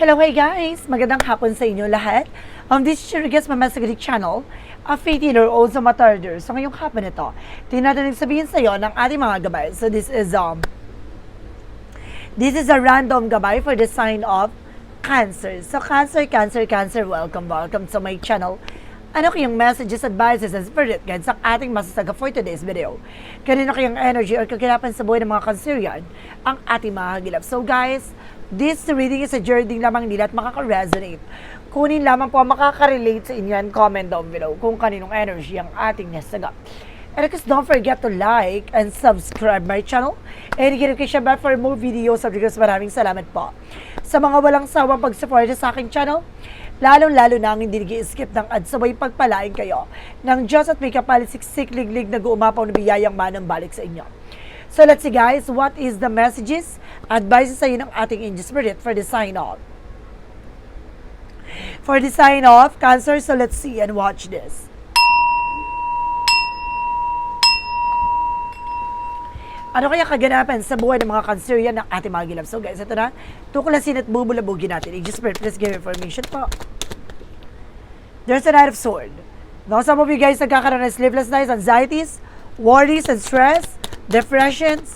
Hello, hey guys! Magandang hapon sa inyo lahat. Um, this is your guest Mama Sagalik Channel, a faith healer o sa matarder. So ngayong hapon ito, tinatanong sabihin sa iyo ng ating mga gabay. So this is um, this is a random gabay for the sign of Cancer. So Cancer, Cancer, Cancer, welcome, welcome to my channel. Ano kayong messages, advices, and spirit guides ang ating masasaga for today's video? Kanino kayong energy or kaganapan sa buhay ng mga Cancerian ang ating mga hagilap? So guys, this reading is a journey lamang nila at makaka-resonate. Kunin lamang po ang makaka-relate sa inyo and comment down below kung kaninong energy ang ating nasaga. And course, don't forget to like and subscribe my channel. And notification bell for more videos. Of course, maraming salamat po. Sa mga walang sawang pag-support sa aking channel, lalong-lalo na ang hindi nag-skip ng ads sabay pagpalain kayo ng Diyos at may kapalit siksik liglig na guumapaw na biyayang manang balik sa inyo. So let's see guys, what is the messages, advices sa iyo ng ating angel spirit for the sign off? For the sign off, Cancer, so let's see and watch this. Ano kaya kaganapan sa buhay ng mga Cancerian ng ating mga gilab? So guys, ito na. Tuklasin at bubulabugin natin. Spirit, please give information po. There's a Knight of Sword. No, some of you guys nagkakaroon ng sleepless nights, anxieties, worries, and stress, depressions.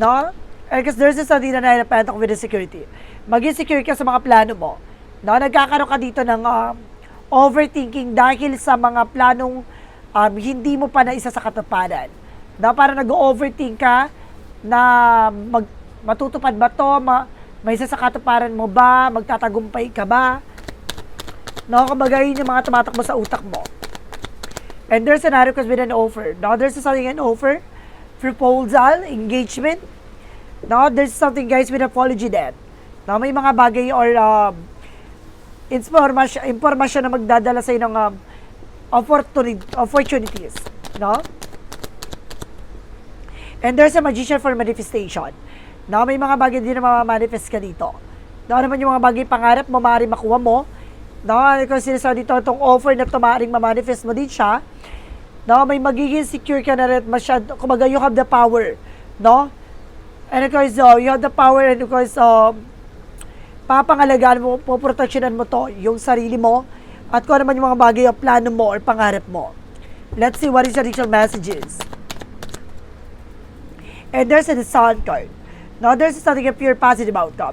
No? Because there's this something na Pentacles with the security. Maging secure ka sa mga plano mo. No, nagkakaroon ka dito ng um, overthinking dahil sa mga planong um, hindi mo pa na isa sa katuparan. Na para nag-overthink ka na mag, matutupad ba to, ma, may isa sa katuparan mo ba, magtatagumpay ka ba, No, kumbaga yun yung mga tumatakbo sa utak mo. And there's an article with an offer. No, there's something an offer, proposal, engagement. No, there's something guys with apology debt. No, may mga bagay or um, information, information na magdadala sa ng um, opportunity, opportunities. No? And there's a magician for manifestation. No, may mga bagay din na mamamanifest ka dito. No, naman yung mga bagay pangarap mo, maaari makuha mo, No, kung sinasabi dito itong offer na ito, maaaring ma-manifest mo din siya. No, may magiging secure ka na rin masyad. Kumaga, you have the power. No? And of course, uh, you have the power and of course, uh, papangalagaan mo, poproteksyonan mo to, yung sarili mo, at kung ano man yung mga bagay o plano mo or pangarap mo. Let's see what is your initial messages. And there's a sun card. No, there's something a pure positive outcome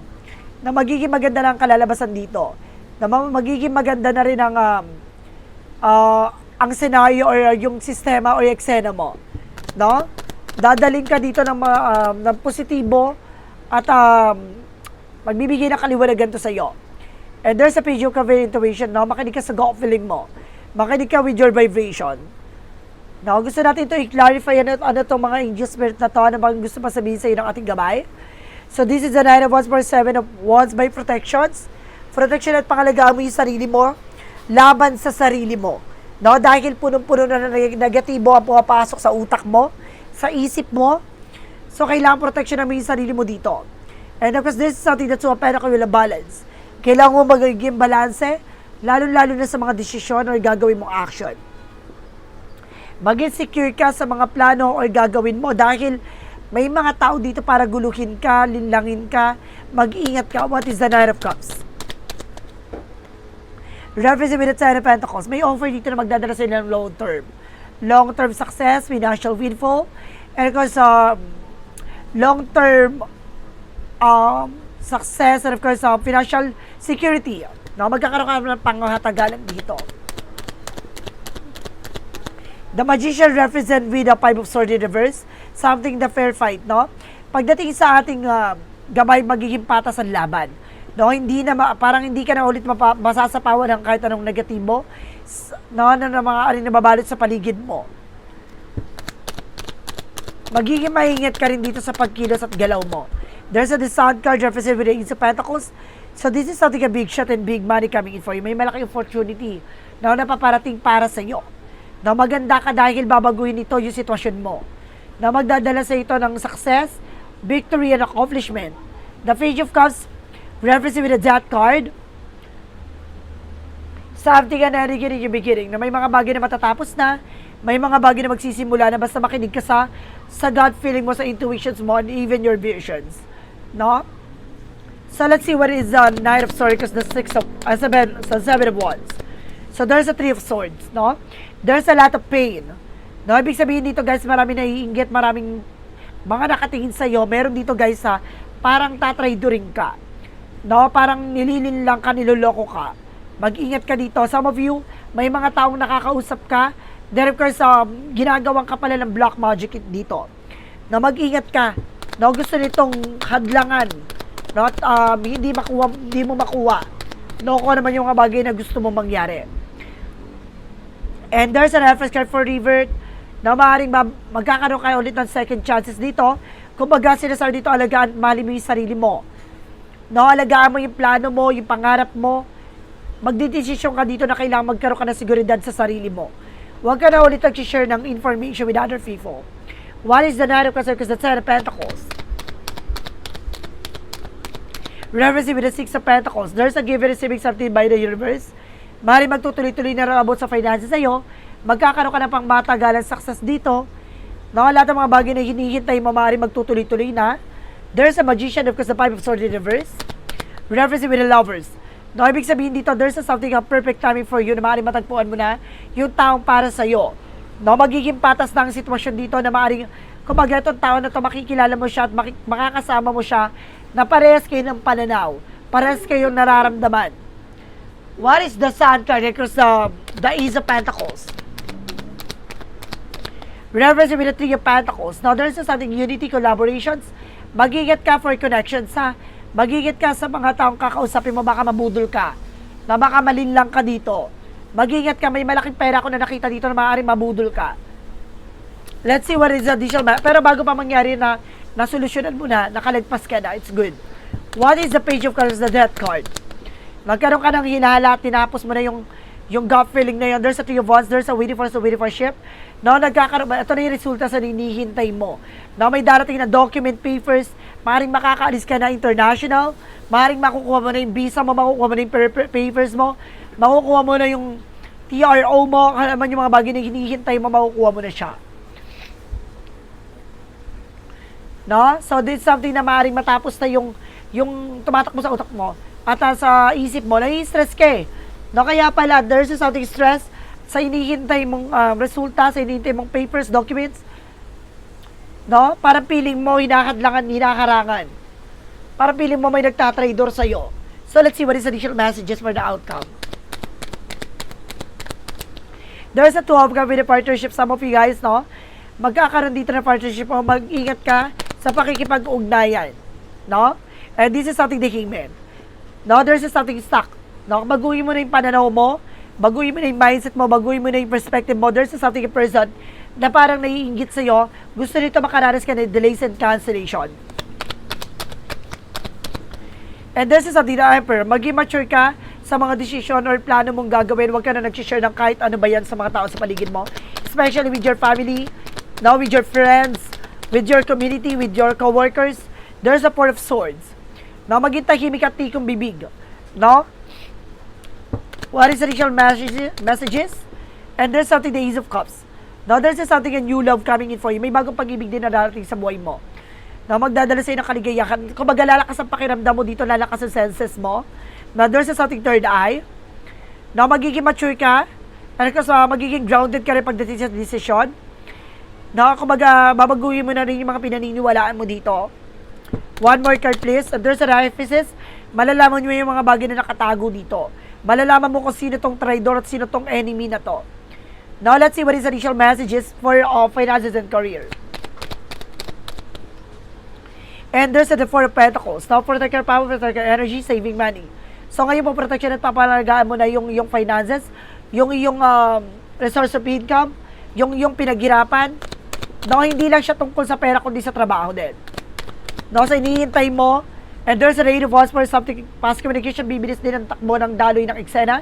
na magiging maganda lang kalalabasan dito na magiging maganda na rin ang um, uh, ang senaryo or yung sistema or eksena mo. No? Dadaling ka dito ng mga um, ng positibo at um, magbibigay ng kaliwanagan to sa iyo. And there's a page of cover intuition, no? Makinig ka sa gut feeling mo. Makinig ka with your vibration. No, gusto natin ito i-clarify ano, ano itong mga angel spirit na to, ano bang gusto pa sabihin sa iyo ng ating gabay. So this is the 9 of Wands for 7 of Wands by protections protection at pangalagaan mo yung sarili mo, laban sa sarili mo. No? Dahil punong-puno na negatibo ang pumapasok sa utak mo, sa isip mo. So, kailangan protection mo yung sarili mo dito. And of course, this is something that's ko yung balance. Kailangan mo magiging balanse, lalo-lalo na sa mga desisyon or gagawin mong action. Maging secure ka sa mga plano or gagawin mo dahil may mga tao dito para guluhin ka, linlangin ka, mag-ingat ka. What is the Nine of Cups? reference with the Ten of Pentacles, may offer dito na magdadala sa ng long term. Long term success, financial windfall, and of course, uh, long term um, success, and of course, uh, financial security. No, magkakaroon ka ng panghatagalan dito. The Magician represent with the Five of Swords in reverse, something the fair fight, no? Pagdating sa ating uh, gabay, magiging patas ang laban No, hindi na ma- parang hindi ka na ulit mapa- masasapawan ng kahit anong negatibo. No, ano na mga alin na babalot sa paligid mo. Magiging mahingat ka rin dito sa pagkilos at galaw mo. There's a discount card represented with the Ace of Pentacles. So this is something a big shot and big money coming in for you. May malaking opportunity na napaparating para sa iyo. Na maganda ka dahil babaguhin ito yung sitwasyon mo. Na magdadala sa ito ng success, victory, and accomplishment. The Page of Cups referencing with a death card. Something na beginning yung beginning, na may mga bagay na matatapos na, may mga bagay na magsisimula na basta makinig ka sa, sa gut feeling mo, sa intuitions mo, and even your visions. No? So let's see what is the Knight of Swords the Six of, uh, seven, so Seven of Wands. So there's a Three of Swords, no? There's a lot of pain. No, ibig sabihin dito guys, marami naiinggit, maraming mga nakatingin sa iyo. Meron dito guys ha, parang tatraidoring ka. No, parang nililin lang ka, niloloko ka. Mag-ingat ka dito. Some of you, may mga taong nakakausap ka. There of course, um, ginagawang ka pala ng black magic dito. Na mag-ingat ka. No, gusto nitong hadlangan. No, at um, hindi makuha, hindi mo makuha. No, kung ano naman yung mga bagay na gusto mo mangyari. And there's a reference card for revert na maaaring ma- magkakaroon kayo ulit ng second chances dito. Kumbaga, sinasabi dito, alagaan, mali mo yung sarili mo. No, alagaan mo yung plano mo, yung pangarap mo. Magdidesisyon ka dito na kailangan magkaroon ka ng seguridad sa sarili mo. Huwag ka na ulit nag-share ng information with other people. What is the Knight of Cups? Because the Ten of Pentacles. Referencing with the Six of Pentacles. There's a give and receiving something by the universe. Mari magtutuloy-tuloy na abot sa finances sa'yo. Magkakaroon ka na pang matagalan success dito. No, lahat ng mga bagay na hinihintay mo, maaari magtutuloy-tuloy na. There's a magician of course, the five of swords in reverse. With the lovers. No, ibig sabihin dito, there's a something a perfect timing for you na maaari matagpuan mo na yung taong para sa'yo. No, magiging patas na ang sitwasyon dito na maaaring, kumbaga itong tao na to makikilala mo siya at makakasama mo siya na parehas kayo ng pananaw. Parehas kayong nararamdaman. What is the sun card? Because the, the Ace of Pentacles. With the Three of Pentacles. Now, there's something unity collaborations. Magigat ka for connections, ha? Magigat ka sa mga taong kakausapin mo, baka mabudol ka. Na baka malinlang ka dito. Magigat ka, may malaking pera ko na nakita dito na maaaring mabudol ka. Let's see what is the additional Pero bago pa mangyari na nasolusyonan mo na, nakalagpas ka na, it's good. What is the page of cards, the death card? Nagkaroon ka ng hinala, tinapos mo na yung yung gut feeling na yun. There's a three of wands, there's a waiting for a waiting for ship. No, nagkakaroon, ito na yung resulta sa hinihintay mo. No, may darating na document papers, maaaring makakaalis ka na international, maaaring makukuha mo na yung visa mo, makukuha mo na yung per- per- papers mo, makukuha mo na yung TRO mo, kung ano yung mga bagay na hinihintay mo, makukuha mo na siya. No? So, this is something na maaaring matapos na yung, yung tumatakbo sa utak mo at ah, sa isip mo, nai-stress ka eh. No? Kaya pala, there's something stress sa hinihintay mong um, resulta, sa hinihintay mong papers, documents. No? Parang feeling mo, hinahadlangan, hinakarangan. Parang feeling mo may nagtatrader sa'yo. So, let's see what is additional messages for the outcome. There's a 12 ka with a partnership. Some of you guys, no? Magkakaroon dito ng partnership mo. Mag-ingat ka sa pakikipag-ugnayan. No? And this is something the hangman. No? There's something stuck. No? Baguhin mo na yung pananaw mo. Baguhin mo na yung mindset mo. Baguhin mo na yung perspective mo. There's something a person na parang naiingit sa'yo. Gusto nito makaranas ka ng delays and cancellation. And this is na Emperor, maging mature ka sa mga decision or plano mong gagawin. Huwag ka na nag-share ng kahit ano ba yan sa mga tao sa paligid mo. Especially with your family, now with your friends, with your community, with your coworkers. There's a Four of Swords. Now, maging tahimik at tikong bibig. No? What is the initial messages? And there's something the Ace of Cups. Now, there's something a new love coming in for you. May bagong pag-ibig din na darating sa buhay mo na magdadala sa'yo ng kaligayahan. Kung baga lalakas ang pakiramdam mo dito, lalakas ang senses mo. Na there's something third eye. Na magiging mature ka. Ano ka sa magiging grounded ka rin pagdating sa decision. Na kumbaga, babaguhin mo na rin yung mga pinaniniwalaan mo dito. One more card please. And there's a emphasis. Malalaman mo yung mga bagay na nakatago dito. Malalaman mo kung sino tong traitor at sino tong enemy na to. Now, let's see what is initial messages for uh, finances and career. And there's the Four of Pentacles. Now, protect your power, protect your energy, saving money. So, ngayon mo protection at papalagaan mo na yung, yung finances, yung yung um, resource of income, yung yung pinaghirapan. No, hindi lang siya tungkol sa pera, kundi sa trabaho din. No, sa inihintay mo, and there's a rate of odds for something, past communication, bibilis din ang takbo ng daloy ng eksena.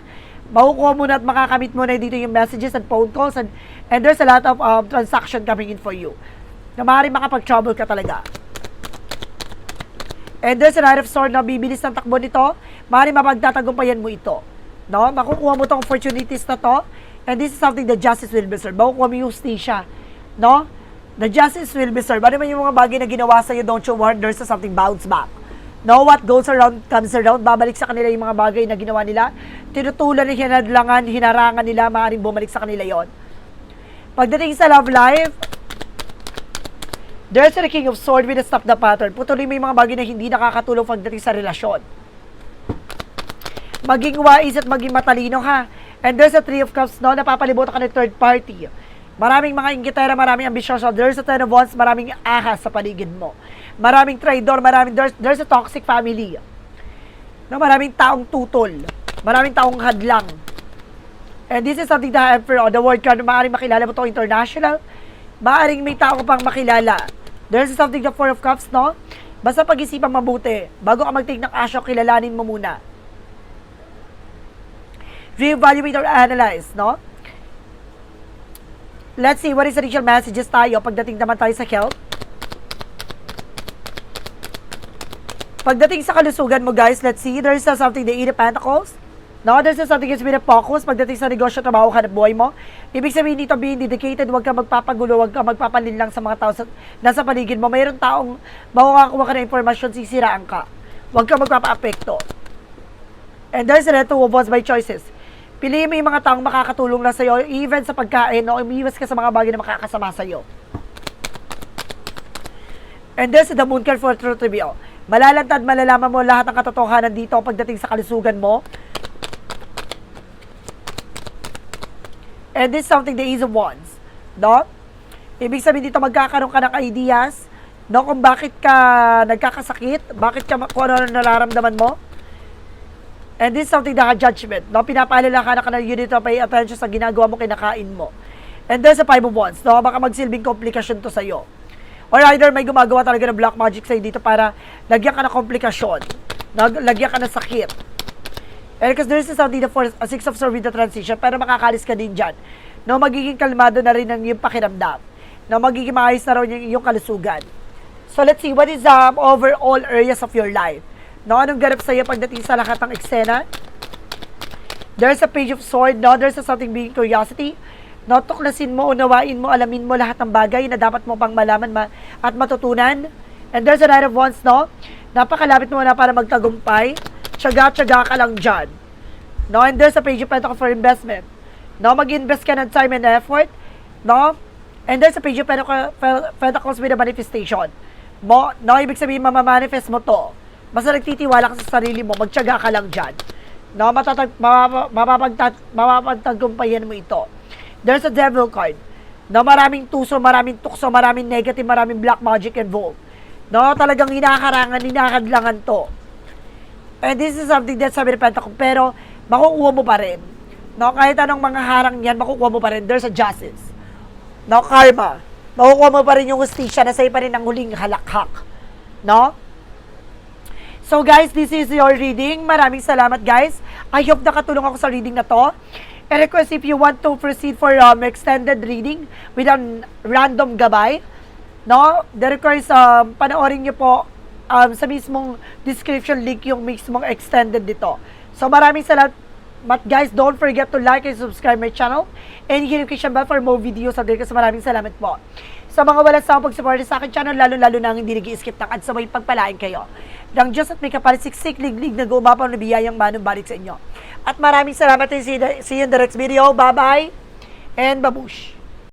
Makukuha mo na at makakamit mo na dito yung messages and phone calls, and, and there's a lot of um, transaction coming in for you. Na maaaring makapag-trouble ka talaga. And there's a Knight of Sword na bibilis ng takbo nito. Maaaring mapagtatagumpayan mo ito. No? Makukuha mo tong opportunities na to. And this is something that justice will be served. Makukuha mo yung justisya. No? The justice will be served. Ano man yung mga bagay na ginawa sa'yo, don't you worry, there's something bounce back. No, what goes around comes around. Babalik sa kanila yung mga bagay na ginawa nila. Tinutulan, hinadlangan, hinarangan nila, maaaring bumalik sa kanila yon. Pagdating sa love life, there's a king of sword with a stop the pattern. Putuloy mo yung mga bagay na hindi nakakatulong pagdating sa relasyon. Maging wise at maging matalino ha. And there's a three of cups no, napapalibutan ka ng third party. Maraming mga ingitera, maraming ambisyoso. There's a ten of wands, maraming ahas sa paligid mo. Maraming traidor, maraming, there's, there's a toxic family. No, maraming taong tutol. Maraming taong hadlang. And this is something that for the word card, maaaring makilala mo to international. Maaaring may tao ka pang makilala. There's something the four of cups, no? Basta pag-isipan mabuti. Bago ka mag-take ng action, kilalanin mo muna. Re-evaluate or analyze, no? Let's see, what is initial messages tayo pagdating naman tayo sa health? Pagdating sa kalusugan mo, guys, let's see, there's uh, something, the Eight of Pentacles. No, there's uh, something is a focus pagdating sa negosyo, trabaho, hanap buhay mo. Ibig sabihin dito, being dedicated, huwag ka magpapagulo, huwag ka magpapalinlang sa mga tao sa, nasa paligid mo. Mayroon taong makakuha ka ng informasyon, sisiraan ka. Huwag ka magpapa-apekto. And there's a two of by choices. Piliin mo yung mga taong makakatulong na sa'yo, even sa pagkain, no? umiwas ka sa mga bagay na makakasama sa'yo. And there's the moon card for truth reveal. Malalantad, malalaman mo lahat ng katotohanan dito pagdating sa kalusugan mo. And this is something the ease of wands. No? Ibig sabihin dito magkakaroon ka ng ideas no, kung bakit ka nagkakasakit, bakit ka, kung ano nararamdaman mo. And this is something na judgment. No? Pinapaalala ka na ka na you need to pay attention sa ginagawa mo, kinakain mo. And there's a five of wands. No? Baka magsilbing komplikasyon to sa'yo. Or either may gumagawa talaga ng black magic sa'yo dito para lagyan ka ng komplikasyon. Lagyan ka ng sakit. And because there's something the four, a six of swords with the transition, pero makakalis ka din dyan. No, magiging kalmado na rin ang iyong pakiramdam. No, magiging maayos na rin yung iyong kalusugan. So let's see, what is um, overall areas of your life? No, anong ganap sa'yo pagdating sa lahat ng eksena? There's a page of sword, no? There's a something being curiosity. No, tuklasin mo, unawain mo, alamin mo lahat ng bagay na dapat mo pang malaman ma- at matutunan. And there's a knight of wands, no? Napakalapit mo na para magtagumpay. Tsaga-tsaga ka lang dyan. No, and there's a page of pentacle for investment. No, mag-invest ka ng time and effort. No? And there's a page of pentacle, pentacles with a manifestation. Mo, no, ibig sabihin, mamamanifest mo to. Basta nagtitiwala ka sa sarili mo, magtyaga ka lang dyan. No, matatag, mapapag, mapapagtat, mapapagtagumpayan mo ito. There's a devil card. No, maraming tuso, maraming tukso, maraming negative, maraming black magic involved. No, talagang hinakarangan, hinakadlangan to. And this is something that sabi ni Pentacle, pero makukuha mo pa rin. No, kahit anong mga harang yan, makukuha mo pa rin. There's a justice. No, karma. Makukuha mo pa rin yung justisya na sa'yo pa rin ang huling halakhak. No? So guys, this is your reading. Maraming salamat guys. I hope nakatulong ako sa reading na to. And request if you want to proceed for um, extended reading with an random gabay, no? The request, um, panoorin nyo po um, sa mismong description link yung mismong extended dito. So maraming salamat But guys, don't forget to like and subscribe my channel and hit notification bell for more videos update maraming salamat po. Sa mga walang sawang pag-support sa akin channel, lalo-lalo na hindi nag-skip ng ads, sabay pagpalain kayo. Nang Diyos at may kapalisiksik, liglig na gumapaw na biyayang manong balik sa inyo. At maraming salamat and see, see you in the next video. Bye-bye and babush!